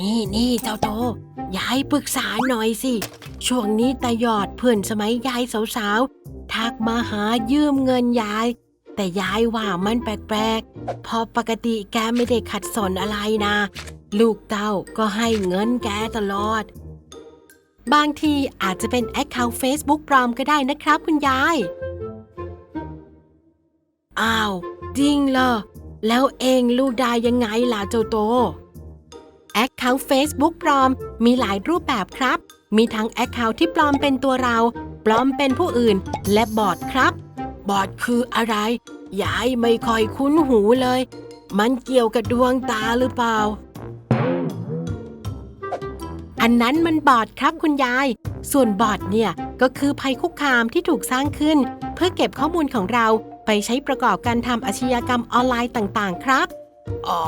นี่นี่เจ้าโต ยายปรึกษาหน่อยสิ ช่วงนี้ตายอดเพื่อนสมัยยายสาวๆ ทักมาหายืมเงินยาย แต่ยายว่ามันแปลกๆ พอปกติแกไม่ได้ขัดสนอะไรนะ ลูกเต้าก็ให้เงินแกตลอด บางทีอาจจะเป็นแอคเคาท์ Facebook ปลอมก็ได้นะครับคุณยาย อ้าว จริงเหรอ แล้วเองลูกได้ยังไงล่ะเจ้าโต แอคเคาท์ Facebook ปลอม มีหลายรูปแบบครับ มีทั้งแอคเคาท์ที่ปลอมเป็นตัวเรา ปลอมเป็นผู้อื่น และบอทครับ บอทคืออะไร ยายไม่ค่อยคุ้นหูเลย มันเกี่ยวกับดวงตาหรือเปล่า อันนั้นมันบอทครับคุณยาย ส่วนบอทเนี่ยก็คือภัยคุกคามที่ถูกสร้างขึ้น เพื่อเก็บข้อมูลของเราไปใช้ประกอบการทำอาชญากรรมออนไลน์ต่าง ๆ ครับ อ๋อ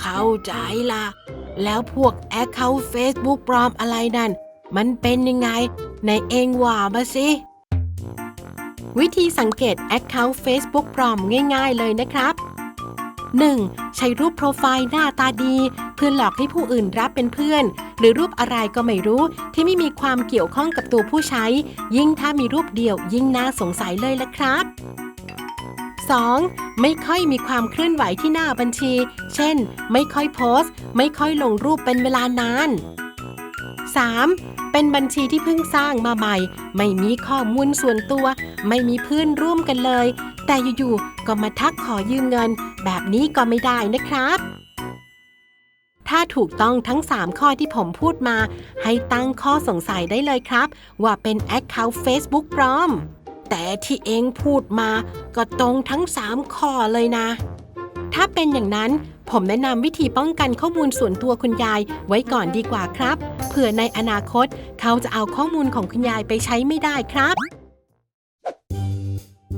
เข้าใจละ แล้วพวกแอคเคาท์ Facebook ปลอมอะไรนั่น มันเป็นยังไงในเองว่ามาสิ วิธีสังเกต Account Facebook ปลอมง่าย ๆ เลยนะครับ 1. ใช้รูปโปรไฟล์หน้าตาดี เพื่อหลอกให้ผู้อื่นรับเป็นเพื่อน หรือรูปอะไรก็ไม่รู้ที่ไม่มีความเกี่ยวข้องกับตัวผู้ใช้ ยิ่งถ้ามีรูปเดียวยิ่งน่าสงสัยเลยละครับ 2. ไม่ค่อยมีความเคลื่อนไหวที่หน้าบัญชี เช่น ไม่ค่อยโพสต์ ไม่ค่อยลงรูปเป็นเวลานาน 3. เป็นบัญชีที่เพิ่งสร้างมาใหม่ ไม่มีข้อมูลส่วนตัว ไม่มีเพื่อนร่วมกันเลย แต่อยู่ๆก็มาทักขอยืมเงิน แบบนี้ก็ไม่ได้นะครับ ถ้าถูกต้องทั้ง 3 ข้อที่ผมพูดมา ให้ตั้งข้อสงสัยได้เลยครับ ว่าเป็น Account Facebook ปลอม แต่ที่เองพูดมาก็ตรงทั้ง3ข้อเลยนะ ถ้าเป็นอย่างนั้นผมแนะนำวิธีป้องกันข้อมูลส่วนตัวคุณยายไว้ก่อนดีกว่าครับ เผื่อในอนาคตเขาจะเอาข้อมูลของคุณยายไปใช้ไม่ได้ครับ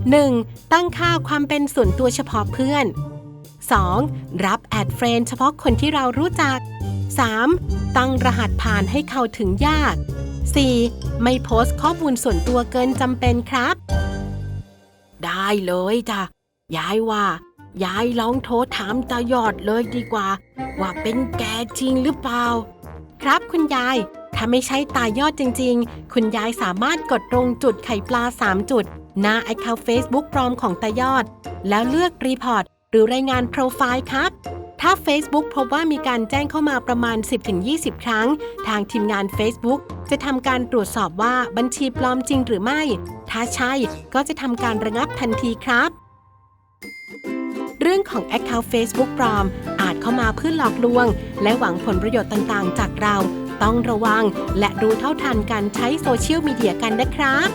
1. ตั้งค่าความเป็นส่วนตัวเฉพาะเพื่อน 2. รับแอดเฟรนเฉพาะคนที่เรารู้จัก 3. ตั้งรหัสผ่านให้เข้าถึงยาก 4. ไม่โพสต์ข้อมูลส่วนตัวเกินจำเป็นครับ ได้เลยจ้ะยายว่า ยายลองโทรถามตายอดเลยดีกว่า ว่าเป็นแกจริงหรือเปล่า ครับคุณยาย ถ้าไม่ใช่ตายอดจริง ๆ คุณยายสามารถกดตรงจุดไข่ปลา 3 จุด หน้าไอคาวเฟซบุ๊กปลอมของตายอด แล้วเลือกรีพอร์ตหรือรายงานโปรไฟล์ครับ ถ้า Facebook พบว่ามีการแจ้งเข้ามาประมาณ 10-20 ครั้ง ทางทีมงาน Facebook จะทำการตรวจสอบว่าบัญชีปลอมจริงหรือไม่ ถ้าใช่ก็จะทำการระงับทันทีครับ เรื่องของ Account Facebook ปลอม อาจเข้ามาเพื่อหลอกลวง และหวังผลประโยชน์ต่างๆ จากเรา ต้องระวัง และรู้เท่าทันการใช้โซเชียลมีเดียกันนะครับ